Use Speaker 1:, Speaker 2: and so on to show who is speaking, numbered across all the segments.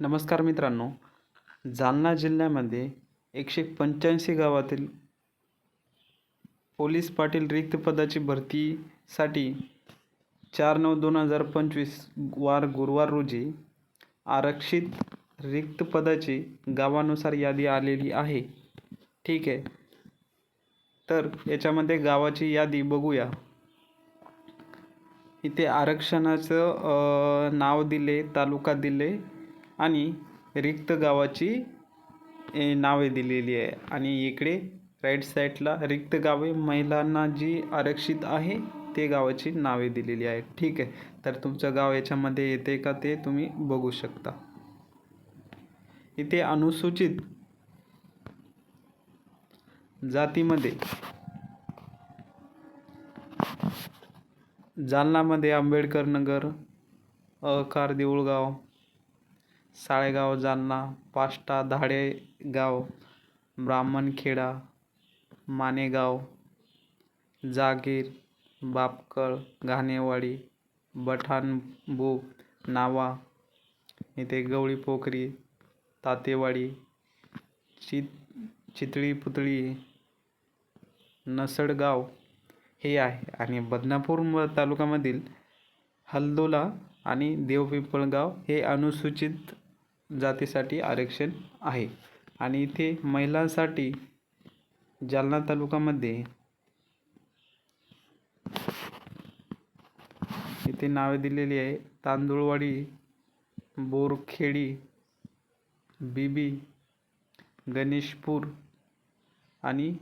Speaker 1: नमस्कार मित्रांनो. जालना जिल्ह्यामध्ये एकशे पंच्याऐंशी गावातील पोलीस पाटील रिक्त पदाची भरतीसाठी चार नऊ दोन हजार पंचवीस वार गुरुवार रोजी आरक्षित रिक्त पदाची गावानुसार यादी आलेली आहे. ठीक आहे. तर याच्यामध्ये गावाची यादी बघूया. इथे आरक्षणाचं नाव दिले तालुका दिले आणि रिक्त गावाची नावे दिलेली आहे. आणि इकडे राईट साईडला रिक्त गावे महिलांना जी आरक्षित आहे ते गावाची नावे दिलेली आहे ठीक आहे. तर तुमचं गाव याच्यामध्ये येते का ते तुम्ही बघू शकता. इथे अनुसूचित जातीमध्ये जालनामध्ये आंबेडकर नगर अकार देऊळगाव साळेगाव जालना पाष्टा धाडेगाव ब्राह्मणखेडा मानेगाव जागीर बापकळ घाणेवाडी बठाणबू नावा इथे गवळी पोखरी तातेवाडी चित चितळी पुतळी नसडगाव हे आहे. आणि बदनापूर म तालुक्यामधील हल्दोला आणि देवपिंपळगाव हे अनुसूचित जातीसाठी आरक्षण आहे. आणि इथे महिलांसाठी जालना तालुक्यामध्ये इथे नावे दिलेली आहे. तांदूळवाडी बोरखेडी बीबी गणेशपूर आणि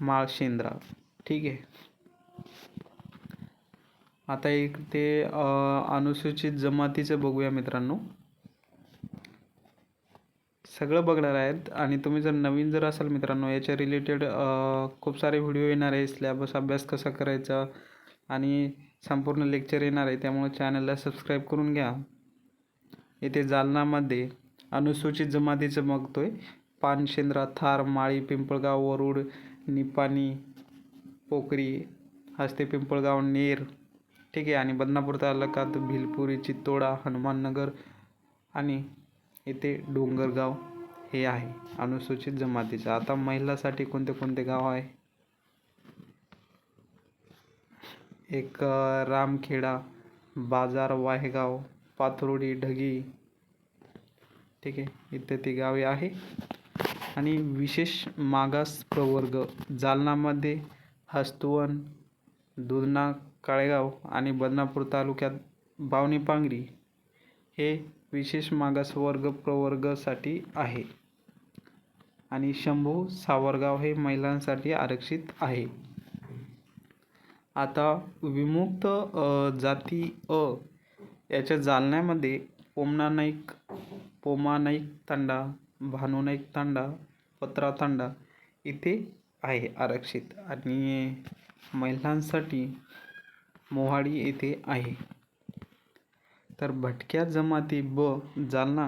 Speaker 1: माळशेंद्रा. ठीक आहे. आता एक ते अनुसूचित जमातीचं बघूया मित्रांनो. सगळं बघणार आहेत. आणि तुम्ही जर नवीन जर असाल मित्रांनो याच्या रिलेटेड खूप सारे व्हिडिओ येणार आहे. सिलॅबस अभ्यास कसा करायचा आणि संपूर्ण लेक्चर येणार आहे. त्यामुळे चॅनलला सबस्क्राईब करून घ्या. येथे जालनामध्ये अनुसूचित जमातीचं बघतोय. पानशेंद्रा थार माळी पिंपळगाव वरुड निपाणी पोकरी हस्ते पिंपळगाव नेर ठीक आहे. आणि बदनापूर तालुक्यात भिलपुरी चित्तोडा हनुमाननगर आणि इथे डोंगरगाव हे आहे. अनुसूचित जमातीचं. आता महिलासाठी कोणते कोणते गाव आहे? एक रामखेडा बाजार वाहेगाव पाथरोडी ढगी. ठीक आहे. इथे ती गावे आहे. आणि विशेष मागास प्रवर्ग. जालनामध्ये हस्तवन दुधना काळेगाव आणि बदनापूर तालुक्यात बावणी पांगरी हे विशेष मागासवर्ग प्रवर्गासाठी आहे. आणि शंभू सावरगाव हे महिलांसाठी आरक्षित आहे. आता विमुक्त जाती अ याच्या जालन्यामध्ये पोमना नाईक पोमा नाईक तांडा भानू नाईक तांडा पत्रा तांडा इथे आहे आरक्षित. आणि महिलांसाठी मोहाडी येथे आहे. तर भटक्या जमाती ब जालना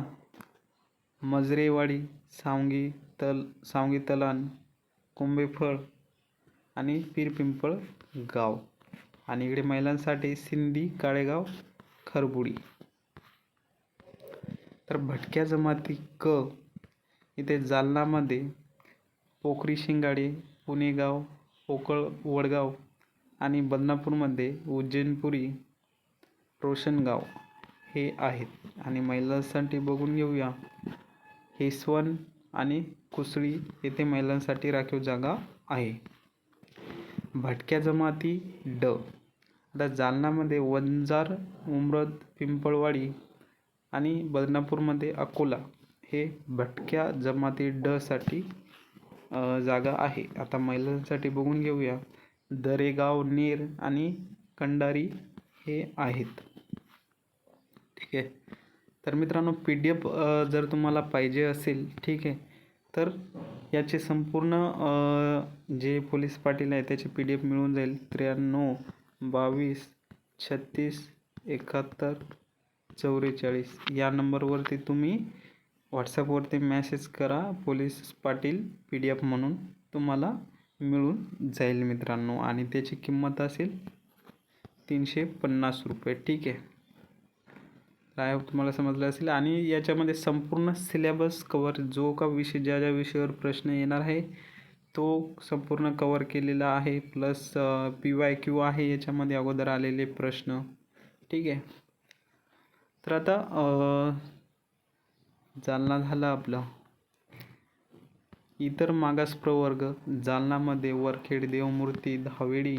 Speaker 1: मजरेवाडी सावंगी तल सावंगी तलान कुंभेफळ आणि पीरपिंपळ गाव. आणि इकडे महिलांसाठी सिंधी काळेगाव खरबुडी. तर भटक्या जमाती क इथे जालनामध्ये पोखरी शिंगाडे पुणेगाव पोकळ वडगाव आणि बदनापूरमध्ये उज्जैनपुरी रोशनगाव हे आहेत. आणि महिलांसाठी बघून घेऊया. हेसवन आणि कुसळी येथे महिलांसाठी राखीव जागा आहे. भटक्या जमाती ड. आता जालनामध्ये वंजार उमरद पिंपळवाडी आणि बदनापूरमध्ये अकोला हे भटक्या जमाती डसाठी जागा आहे. आता महिलांसाठी बघून घेऊया. दरेगाव नेर आणि कंडारी हे आहेत. ठीक आहे. तर मित्रांनो पी डी एफ जर तुम्हाला पाहिजे असेल ठीक आहे तर याचे संपूर्ण जे पोलीस पाटील आहे त्याचे पी डी एफ मिळून जाईल. त्र्याण्णव बावीस छत्तीस एकाहत्तर चौवेचाळीस या नंबरवरती तुम्ही व्हॉट्सॲपवरती मॅसेज करा police Patil P D F म्हणून तुम्हाला मिळून जाईल मित्रांनो. आणि त्याची किंमत असेल तीनशे पन्नास रुपये ठीक आहे. आय होप तुम्हाला समजलं असेल. आणि याच्यामध्ये संपूर्ण सिलेबस कवर जो का विषय ज्या ज्या विषयावर प्रश्न येणार आहे तो संपूर्ण कवर केलेला आहे. प्लस पी वाय क्यू आहे याच्यामध्ये अगोदर आलेले प्रश्न. ठीक आहे. तर आता जालना झालं आपलं. इतर मागास प्रवर्ग जालनामध्ये वरखेड देवमूर्ती धावेडी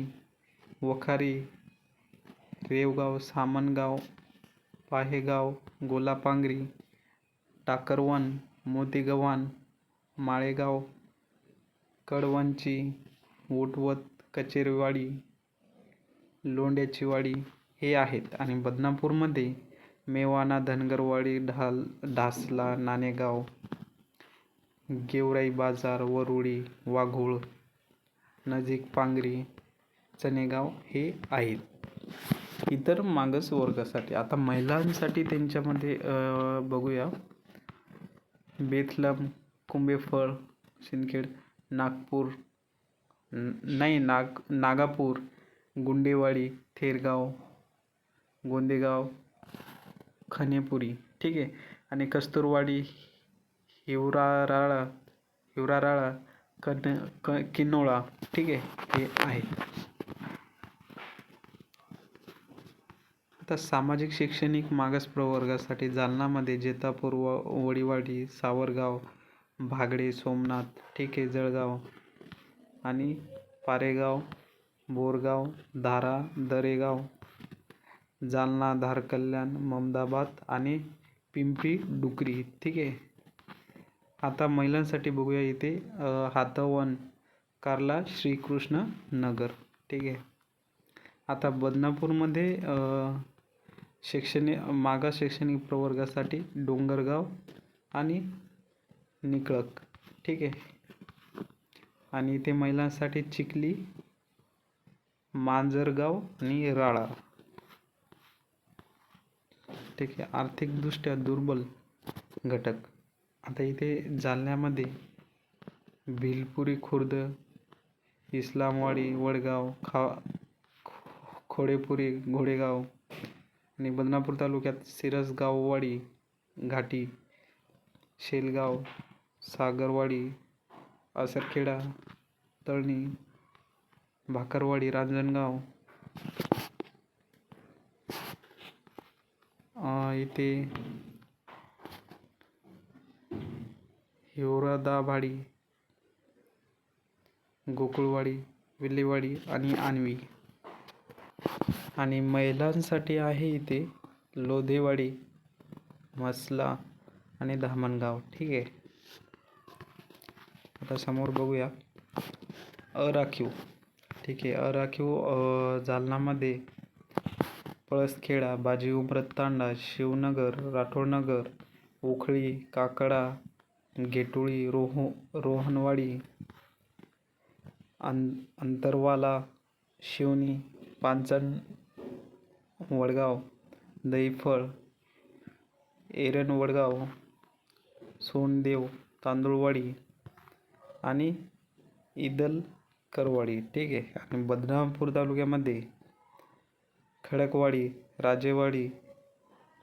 Speaker 1: वखारी रेवगाव सामनगाव पाहेगाव गोलापांगरी टाकरवन मोतीगव्हाण माळेगाव कडवंची उटवत कचेरीवाडी लोंढ्याची वाडी हे आहेत. आणि बदनापूरमध्ये मेवाना धनगरवाडी ढाल ढासला नाणेगाव गेवराई बाजार वरुळी वाघोळ नजीक पांगरी चनेगाव हे आहेत. इतर मागास वर्गासाठी आता महिलांसाठी त्यांच्यामध्ये बघूया. बेथलम कुंभेफळ सिंदखेड नागपूर नाही नाग नागापूर गुंडेवाडी थेरगाव गोंदेगाव खनेपुरी ठीक आहे. आणि कस्तुरवाडी हिवराराळा हिवराराळा कन क किनोळा ठीक आहे. हे आहे. आता सामाजिक शैक्षणिक मागास प्रवर्गासाठी जालनामध्ये जेतापूर व वडीवाडी सावरगाव भागडे सोमनाथ ठीक आहे जळगाव आणि पारेगाव बोरगाव धारा दरेगाव जालना धारकल्याण ममदाबाद आणि पिंपरी डुकरी. ठीक आहे? आता महिलांसाठी बघूया इथे हातवन कार्ला श्रीकृष्ण नगर. ठीक आहे? आता बदनापूरमध्ये शैक्षणिक मागास शैक्षणिक प्रवर्गासाठी डोंगरगाव आणि निकळक. ठीक आहे. आणि इथे महिलांसाठी चिखली मांजरगाव आणि राळा. ठीक आहे. आर्थिकदृष्ट्या दुर्बल घटक. आता इथे जालन्यामध्ये भिलपुरी खुर्द इस्लामवाडी वडगाव खा खोडेपुरी घोडेगाव आणि बदनापूर तालुक्यात सिरसगाववाडी घाटी शेलगाव सागरवाडी आसरखेडा तळणी भाकरवाडी रांजणगाव इथे हिवरादाभाडी गोकुळवाडी विल्हेवाडी आणि आनवी आणि महिलांसाठी आहे इथे लोधेवाडी मसला आणि धामणगाव. ठीक आहे. आता समोर बघूया. अराखीव. ठीक आहे. अराखीव जालनामध्ये पळसखेडा बाजी उमरत तांडा शिवनगर राठोडनगर उखळी काकडा गेटुळी रोहो रोहनवाडी अं अंतरवाला शिवनी पांचण वडगाव दहीफळ एरन वडगाव सोनदेव तांदूळवाडी आणि इदल करवाडी ठीक आहे. आणि बदनापूर तालुक्यामध्ये खडकवाडी राजेवाडी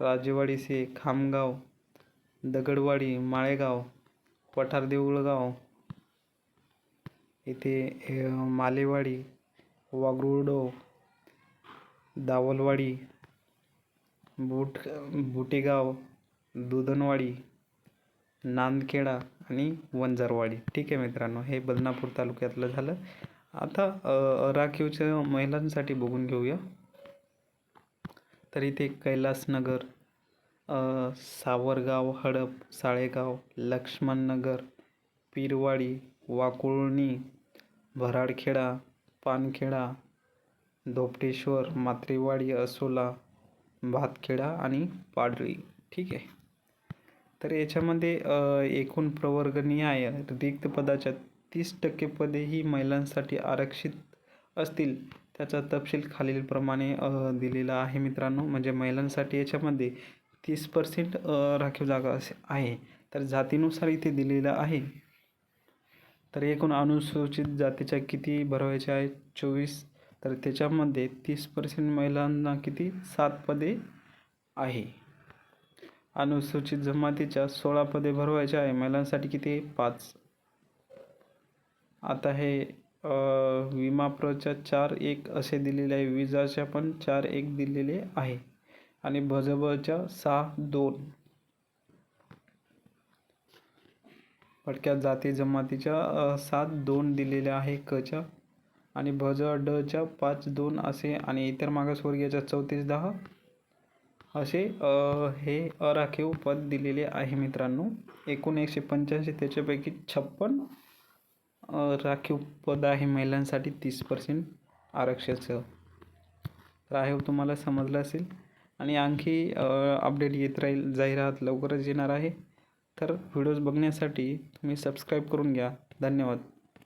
Speaker 1: राजेवाडी से खामगाव दगडवाडी माळेगाव पठार देऊळगाव इथे मालेवाडी वागरुडो दावलवाडी बुट बुटेगाव दुधनवाडी नांदखेडा आणि वंजारवाडी. ठीक आहे मित्रांनो हे बदनापूर तालुक्यातलं झालं. आता राखीवच्या महिलांसाठी बघून घेऊया. तर इथे कैलासनगर सावरगाव हडप साळेगाव लक्ष्मणनगर पिरवाडी वाकुळणी भराडखेडा पानखेडा धोपटेश्वर मात्रेवाडी असोला भातखेडा आणि पाडळी. ठीक आहे. तर याच्यामध्ये एकूण प्रवर्गनिहाय रिक्त पदाच्या तीस टक्के पदे ही महिलांसाठी आरक्षित असतील त्याचा तपशील खालीलप्रमाणे दिलेला आहे मित्रांनो. म्हणजे महिलांसाठी याच्यामध्ये तीस पर्सेंट राखीव जागा असे आहे. तर जातीनुसार इथे दिलेलं आहे. तर एकूण अनुसूचित जातीच्या किती भरवायच्या आहेत? चोवीस तर त्याच्यामध्ये तीस पर्सेंट महिलांना किती? सात पदे आहे. अनुसूचित जमातीच्या सोळा पदे भरवायचे आहे. महिलांसाठी किती? पाच. आता हे विमा प्रच्या चार एक असे दिलेले आहे. विजाच्या पण चार एक दिलेले आहे. आणि भजबच्या सहा दोन. भटक्या जाती जमातीच्या सात दोन दिलेल्या आहे. कच्या आणि भज डच्या पाच दोन असे आणि इतर मागासवर्गीयाच्या चौतीस दहा असे अ, हे अराखीव पद दिलेले आहे मित्रांनो. एकूण एकशे पंच्याऐंशी त्याच्यापैकी छप्पन राखीव पद आहे महिलांसाठी तीस पर्सेंट आरक्षणाचं. तर आहे हो, तुम्हाला समजलं असेल. आणि आणखी अपडेट येत राहील जाहिरात लवकरच येणार आहे. तर व्हिडिओज बघण्यासाठी तुम्ही सबस्क्राईब करून घ्या. धन्यवाद.